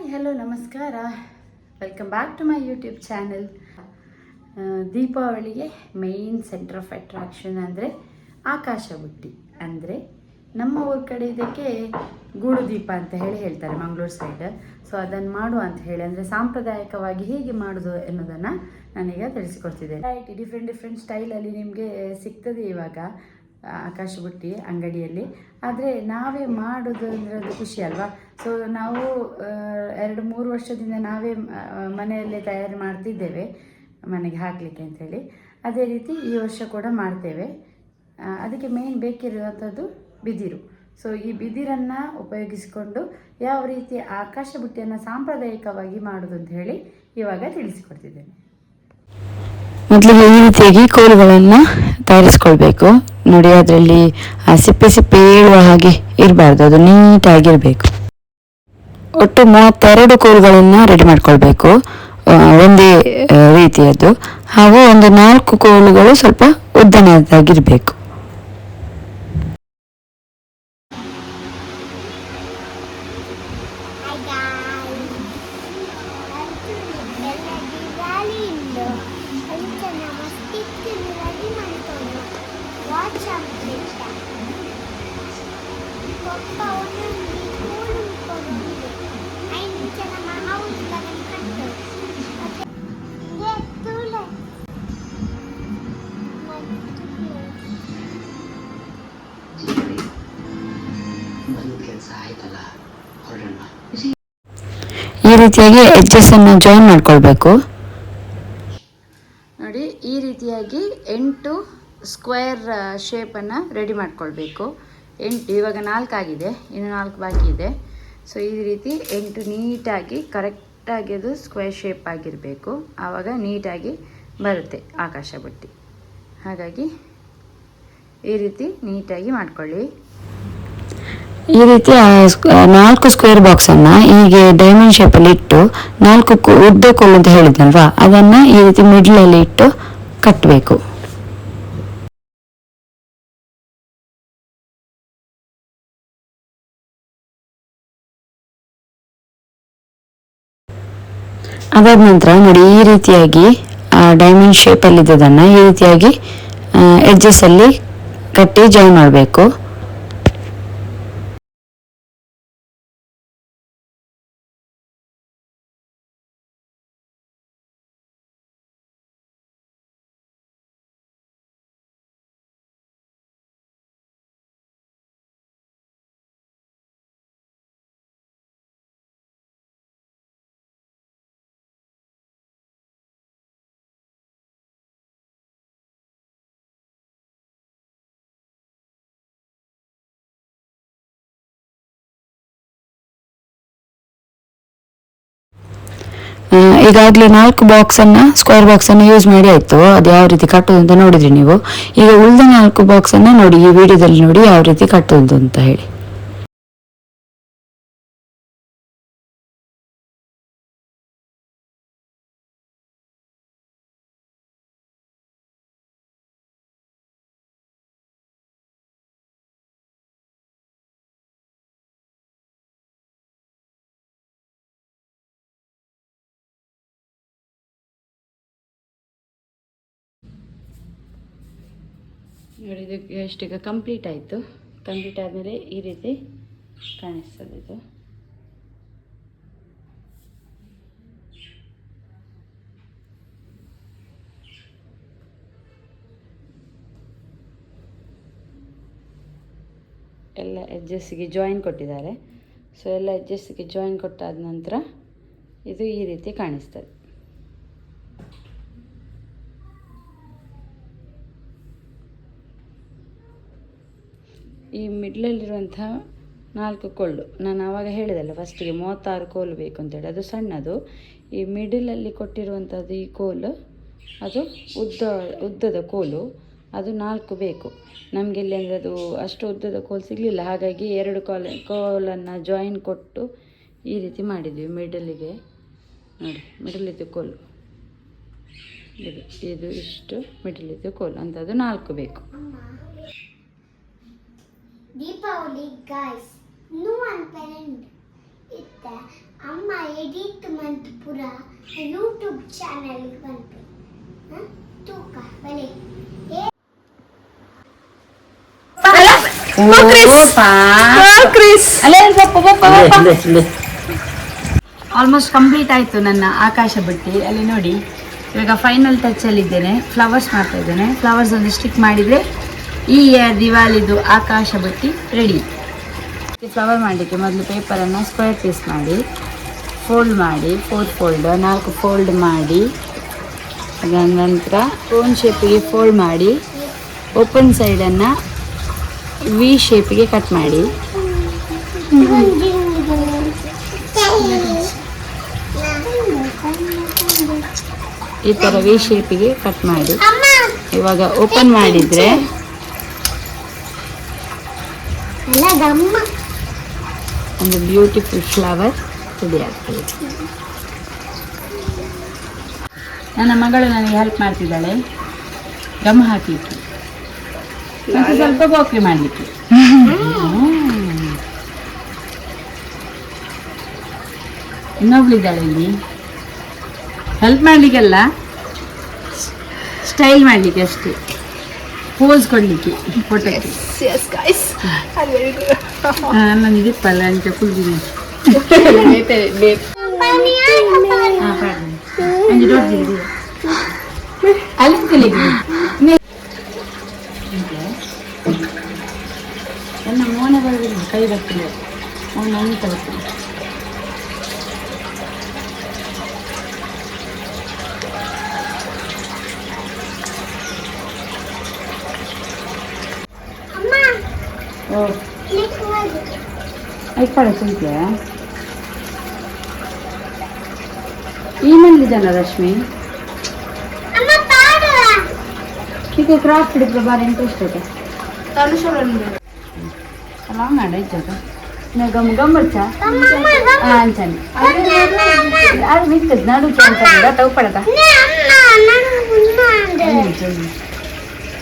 Hi, hello, ನಮಸ್ಕಾರ. Welcome back to my YouTube channel ದೀಪಾವಳಿಗೆ main centre of attraction ಅಂದರೆ ಆಕಾಶ ಬುಟ್ಟಿ. ಅಂದರೆ ನಮ್ಮ ಊರ ಕಡೆ ಇದಕ್ಕೆ ಗೂಡು ದೀಪ ಅಂತ ಹೇಳಿ ಹೇಳ್ತಾರೆ ಮಂಗಳೂರು ಸೈಡ್ ಸೊ ಅದನ್ನು ಮಾಡು ಅಂತ ಹೇಳಿ, ಅಂದರೆ ಸಾಂಪ್ರದಾಯಿಕವಾಗಿ ಹೇಗೆ ಮಾಡೋದು ಅನ್ನೋದನ್ನು ನಾನೀಗ ತಿಳಿಸಿಕೊಡ್ತಿದ್ದೇನೆ. ರೈಟ್ ಡಿಫ್ರೆಂಟ್ ಡಿಫ್ರೆಂಟ್ ಸ್ಟೈಲಲ್ಲಿ ನಿಮಗೆ ಸಿಗ್ತದೆ ಇವಾಗ ಆಕಾಶ ಬುಟ್ಟಿ ಅಂಗಡಿಯಲ್ಲಿ. ಆದರೆ ನಾವೇ ಮಾಡೋದು ಅಂದರೆ ಅದು ಖುಷಿ ಅಲ್ವಾ? ಸೊ ನಾವು ಎರಡು ಮೂರು ವರ್ಷದಿಂದ ನಾವೇ ಮನೆಯಲ್ಲೇ ತಯಾರು ಮಾಡ್ತಿದ್ದೇವೆ, ಮನೆಗೆ ಹಾಕಲಿಕ್ಕೆ ಅಂಥೇಳಿ ಅದೇ ರೀತಿ ಈ ವರ್ಷ ಕೂಡ ಮಾಡ್ತೇವೆ. ಅದಕ್ಕೆ ಮೇಯ್ನ್ ಬೇಕಿರುವಂಥದ್ದು ಬಿದಿರು. ಸೊ ಈ ಬಿದಿರನ್ನು ಉಪಯೋಗಿಸಿಕೊಂಡು ಯಾವ ರೀತಿ ಆಕಾಶ ಬುಟ್ಟಿಯನ್ನು ಸಾಂಪ್ರದಾಯಿಕವಾಗಿ ಮಾಡೋದು ಅಂತ ಹೇಳಿ ಇವಾಗ ತಿಳಿಸಿಕೊಡ್ತಿದ್ದೇನೆ. ಮೊದಲಿಗೆ ಈ ರೀತಿಯಾಗಿ ಕೋಲುಗಳನ್ನು ತಯಾರಿಸ್ಕೊಳ್ಬೇಕು. ನೋಡಿ, ಅದರಲ್ಲಿ ಸಿಪ್ಪೆ ಸಿಪ್ಪೆ ಏಳುವ ಹಾಗೆ ಇರಬಾರ್ದು. ಅದು ನೀಟಾಗಿರಬೇಕು. ಒಟ್ಟು ಮೂವತ್ತೆರಡು ಕೋಲುಗಳನ್ನು ರೆಡಿ ಮಾಡ್ಕೊಳ್ಬೇಕು. ಒಂದೇ ರೀತಿಯದ್ದು. ಹಾಗೂ ಒಂದು ನಾಲ್ಕು ಕೋಲುಗಳು ಸ್ವಲ್ಪ ಉದ್ದನೆಯದಾಗಿರಬೇಕು Hi guys. ಎಲ್ಲ ದಿವಾಲಿ ಇಂದು ಅಂತ ನಮ್ಮ ಸ್ಟಿಕ್ ರೆಡಿ ಮಾಡ್ಕೊಂಡು ವಾಚ್ ಆಗ್ಬಿಟ್ಟ ಪಪ್ಪ ಒಂದೊಂದು ಕೂಲ್ ಉಳ್ಕೊಂಡು ಐದು ನಮ್ಮ ಹೌಸ್ ಬಗಲ್ ಕಟ್ಟು ಮತ್ತೆ ಇದೇ ತೂಲೆ ಬಂದ ಕೆಲಸ ಆಯ್ತಲ್ಲ ಹೊರಡೋಣ ಈ ರೀತಿಯಾಗಿ ಎಡ್ಜಸ್ ಅನ್ನು ಜಾಯಿನ್ ಮಾಡ್ಕೊಳ್ಬೇಕು. ನೋಡಿ, ಈ ರೀತಿಯಾಗಿ ಎಂಟು ಸ್ಕ್ವೇರ್ ಶೇಪನ್ನು ರೆಡಿ ಮಾಡ್ಕೊಳ್ಬೇಕು. ಎಂಟು, ಇವಾಗ ನಾಲ್ಕಾಗಿದೆ, ಇನ್ನು ನಾಲ್ಕು ಬಾಕಿ ಇದೆ. ಸೊ ಈ ರೀತಿ ಎಂಟು ನೀಟಾಗಿ ಕರೆಕ್ಟಾಗಿ ಅದು ಸ್ಕ್ವೇರ್ ಶೇಪ್ ಆಗಿರಬೇಕು. ಆವಾಗ ನೀಟಾಗಿ ಬರುತ್ತೆ ಆಕಾಶ ಬುಟ್ಟಿ. ಹಾಗಾಗಿ ಈ ರೀತಿ ನೀಟಾಗಿ ಮಾಡ್ಕೊಳ್ಳಿ. ಈ ರೀತಿ ನಾಲ್ಕು ಸ್ಕ್ವೇರ್ ಬಾಕ್ಸ್ ಅನ್ನ ಹೀಗೆ ಡೈಮಂಡ್ ಶೇಪ್ ಅಲ್ಲಿ ಇಟ್ಟು ನಾಲ್ಕು ಕೊ- ಉದ್ದ ಕೋಲು ಅಂತ ಹೇಳಿದ್ನಲ್ವಾ? ಅದನ್ನ ಈ ರೀತಿ ಮಿಡ್ಲಲ್ಲಿ ಇಟ್ಟು ಕಟ್ಟಬೇಕು ಅದಾದ ನಂತರ ನೋಡಿ ಈ ರೀತಿಯಾಗಿ ಡೈಮಂಡ್ ಶೇಪ್ ಅಲ್ಲಿ ಇದ್ದದನ್ನ ಈ ರೀತಿಯಾಗಿ ಎಡ್ಜಸ್ ಅಲ್ಲಿ ಕಟ್ಟಿ ಜಾಯಿನ್ ಮಾಡಬೇಕು. ಈಗಾಗಲೇ ನಾಲ್ಕು ಬಾಕ್ಸ್ ಅನ್ನ ಸ್ಕ್ವೇರ್ ಬಾಕ್ಸ್ ಅನ್ನ ಯೂಸ್ ಮಾಡಿ ಆಯಿತು. ಅದು ಯಾವ ರೀತಿ ಕಟ್ಟೋದು ಅಂತ ನೋಡಿದ್ರಿ ನೀವು. ಈಗ ಉಳಿದ ನಾಲ್ಕು ಬಾಕ್ಸ್ ಅನ್ನ ನೋಡಿ, ಈ ವಿಡಿಯೋದಲ್ಲಿ ನೋಡಿ ಯಾವ ರೀತಿ ಕಟ್ಟೋದು ಅಂತ ಹೇಳಿ. ನೋಡಿ ಇದು ಈಗ ಕಂಪ್ಲೀಟ್ ಆಯಿತು. ಕಂಪ್ಲೀಟ್ ಆದಮೇಲೆ ಈ ರೀತಿ ಕಾಣಿಸ್ತದೆ ಇದು. ಎಲ್ಲ ಎಡ್ಜಸ್ಸಿಗೆ ಜಾಯಿನ್ ಕೊಟ್ಟಿದ್ದಾರೆ. ಸೊ ಎಲ್ಲ ಎಡ್ಜಸ್ಸಿಗೆ ಜಾಯಿನ್ ಕೊಟ್ಟಾದ ನಂತರ ಇದು ಈ ರೀತಿ ಕಾಣಿಸ್ತದೆ. ಈ ಮಿಡ್ಲಲ್ಲಿರುವಂಥ ನಾಲ್ಕು ಕೊಳ್ಳು. ನಾನು ಆವಾಗ ಹೇಳಿದಲ್ಲ ಫಸ್ಟಿಗೆ ಮೂವತ್ತಾರು ಕೋಲು ಬೇಕು ಅಂತೇಳಿ ಅದು ಸಣ್ಣದು. ಈ ಮಿಡಲಲ್ಲಿ ಕೊಟ್ಟಿರುವಂಥದ್ದು ಈ ಕೋಲು, ಅದು ಉದ್ದ, ಉದ್ದದ ಕೋಲು, ಅದು ನಾಲ್ಕು ಬೇಕು. ನಮಗೆ ಇಲ್ಲಿ ಅಂದರೆ ಅದು ಅಷ್ಟು ಉದ್ದದ ಕೋಲು ಸಿಗಲಿಲ್ಲ. ಹಾಗಾಗಿ ಎರಡು ಕೋಲ, ಕೋಲನ್ನು ಜಾಯಿನ್ ಕೊಟ್ಟು ಈ ರೀತಿ ಮಾಡಿದ್ವಿ ಮಿಡಲಿಗೆ. ನೋಡಿ, ಮಿಡಲಿದ್ದು ಕೋಲು. ಇದು ಇದು ಇಷ್ಟು ಮಿಡಲಿದ್ದು ಕೋಲು. ಅಂಥದ್ದು ನಾಲ್ಕು ಬೇಕು. ದೀಪಾವಳಿ ಗಾಯ್ಸ್ ಇನ್ನೂ ಒಂದು ಪೆರೆಂಟ್ ಇತ್ತ ಅಮ್ಮ ಎಡಿಟ್ ಮಂತ್ ಪುರ ಯೂಟ್ಯೂಬ್ ಚಾನಲ್ ಬಂತು? ತೂಕ ಬಲೆ ಆಲ್ಮೋಸ್ಟ್ ಕಂಪ್ಲೀಟ್ ಆಯಿತು ನನ್ನ ಆಕಾಶ ಬಟ್ಟಿ. ಅಲ್ಲಿ ನೋಡಿ ಇವಾಗ ಫೈನಲ್ ಟಚ್ ಅಲ್ಲಿ ಇದ್ದೇನೆ. ಫ್ಲವರ್ಸ್ ಮಾಡ್ತಾ ಇದ್ದೇನೆ. ಫ್ಲವರ್ಸ್ ಒಂದು ಸ್ಟಿಕ್ ಮಾಡಿದರೆ ಈ ದಿವಾಲಿದು ಆಕಾಶ ಬಟ್ಟಿ ರೆಡಿ ಫ್ಲವರ್ ಮಾಡಲಿಕ್ಕೆ ಮೊದಲು ಪೇಪರನ್ನು ಸ್ಕ್ವೇರ್ ಪೀಸ್ ಮಾಡಿ ಫೋಲ್ಡ್ ಮಾಡಿ ಫೋರ್ ಫೋಲ್ಡ್ ನಾಲ್ಕು ಫೋಲ್ಡ್ ಮಾಡಿ ಅದರ ನಂತರ ಕೋನ್ ಶೇಪಿಗೆ ಫೋಲ್ಡ್ ಮಾಡಿ ಓಪನ್ ಸೈಡನ್ನು ವಿ ಶೇಪಿಗೆ ಕಟ್ ಮಾಡಿ. ಈ ಥರ ವಿ ಶೇಪಿಗೆ ಕಟ್ ಮಾಡಿ. ಇವಾಗ ಓಪನ್ ಮಾಡಿದರೆ ಒಂದು ಬ್ಯೂಟಿಫುಲ್ ಫ್ಲವರ್ ರೆಡಿ ಆಗ್ತದೆ. ನನ್ನ ಮಗಳು ನನಗೆ ಹೆಲ್ಪ್ ಮಾಡ್ತಿದ್ದಾಳೆ. ಗಮ್ ಹಾಕಲಿಕ್ಕೆ. ಮತ್ತೆ ಸ್ವಲ್ಪ ಬೋಕ್ರಿ ಮಾಡಲಿಕ್ಕೆ. ಇನ್ನೊಬ್ಳಿದ್ದಾಳೆ ಇಲ್ಲಿ. ಹೆಲ್ಪ್ ಮಾಡಲಿಕ್ಕೆಲ್ಲ ಸ್ಟೈಲ್ ಮಾಡಲಿಕ್ಕೆ ಅಷ್ಟೇ. ಪೋಸ್ ಕೊಡಲಿಕ್ಕೆ ಫೋಟೋಕ್ಕೆ ನಾನು ಇದಿಪ್ಪಲ್ಲ ಅಂತ ಕುಲ್ದಿನಿ ಹಾಂ ಪಾಡ್ನಿ ಅಂಜಿ ದೊಡ್ಡದಿದೆ ಅಲ್ಲಿ ಐಕಳ ಚಿಂತೆ ಈ ಮನೇಲಿದ್ದಾನ ರಶ್ಮಿ ಅಮ್ಮ ಪಾಡು ಹೀಗೆ ಕ್ರಾಫ್ಟ್ ಹಿಡಿದ್ರೆ ಭಾರಿ ಇಂಟ್ರೆಸ್ಟ್ ಐತೆ ಅಲ್ಲ ಮಾಡ ಇದ್ದದ ಗಮ್ ಗಮ್ಮಚ್ಚ ಅಮ್ಮ ಅಮ್ಮ ಹಾಂ ಚಂದ ಅದು ಮಿಕ್ಕದ್ ನಡು ಚಂದ ತಗೋ ಪಡದ ಅಮ್ಮ ನಾನು ಮುಂದೆ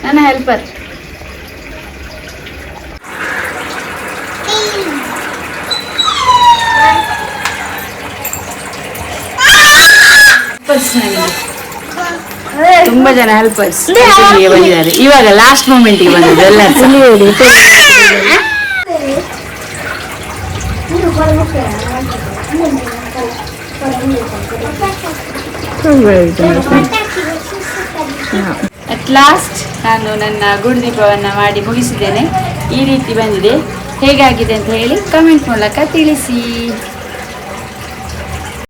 ನನ್ನ ಹೆಲ್ಪರ್ ತುಂಬಾ ಜನ ಹೆಲ್ಪರ್ಸ್ ಬಂದಿದ್ದಾರೆ. ಇವಾಗ ಲಾಸ್ಟ್ ಮೂಮೆಂಟ್ಗೆ ಬಂದಿದ್ದು ಎಲ್ಲ ಅಟ್ ಲಾಸ್ಟ್ ನಾನು ನನ್ನ ಗುಡು ದೀಪವನ್ನು ಮಾಡಿ ಮುಗಿಸಿದ್ದೇನೆ. ಈ ರೀತಿ ಬಂದಿದೆ. ಹೇಗಾಗಿದೆ ಅಂತ ಹೇಳಿ ಕಮೆಂಟ್ ಮೂಲಕ ತಿಳಿಸಿ.